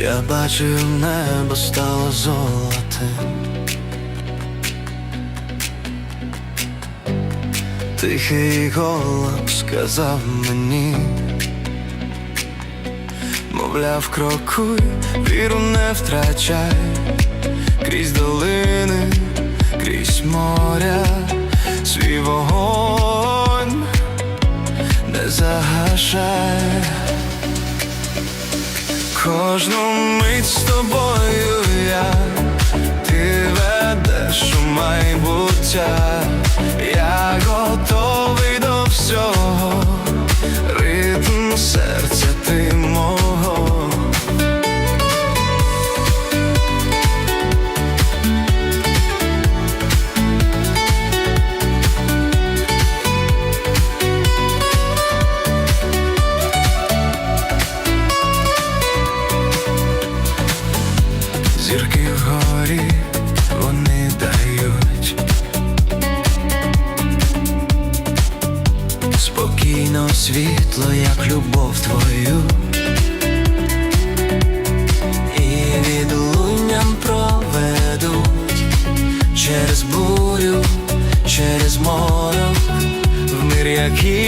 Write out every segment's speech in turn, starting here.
Я бачив небо стало золотим. Тихий голос сказав мені, мовляв, крокуй, віру не втрачай, крізь долини, крізь моря, свій вогонь не загашай. Кожну мить з тобою я, ти ведеш у майбуття, Зірки вони дають. Спокійно світло, як любов твою, і відлунням проведуть через бурю, через морок, в мир, який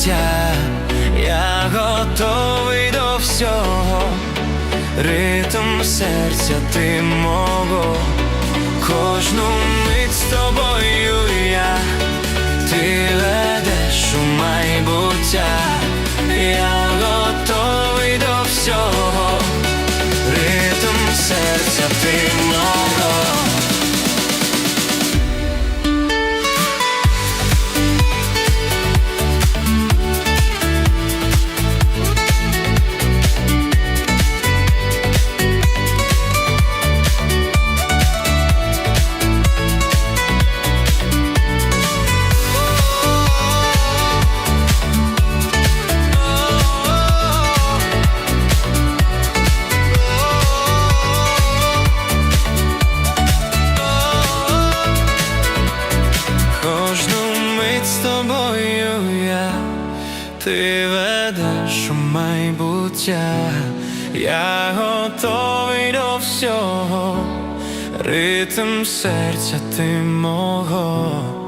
майбуття, я готовий до всього, ритм серця ти мого, кожну мить з тобою я, ти ведеш у майбуття, я готовий до всього, ритм серця ти мого. Мить я, ти ведеш у майбуття, я готовий до всього, ритм серця ти мого.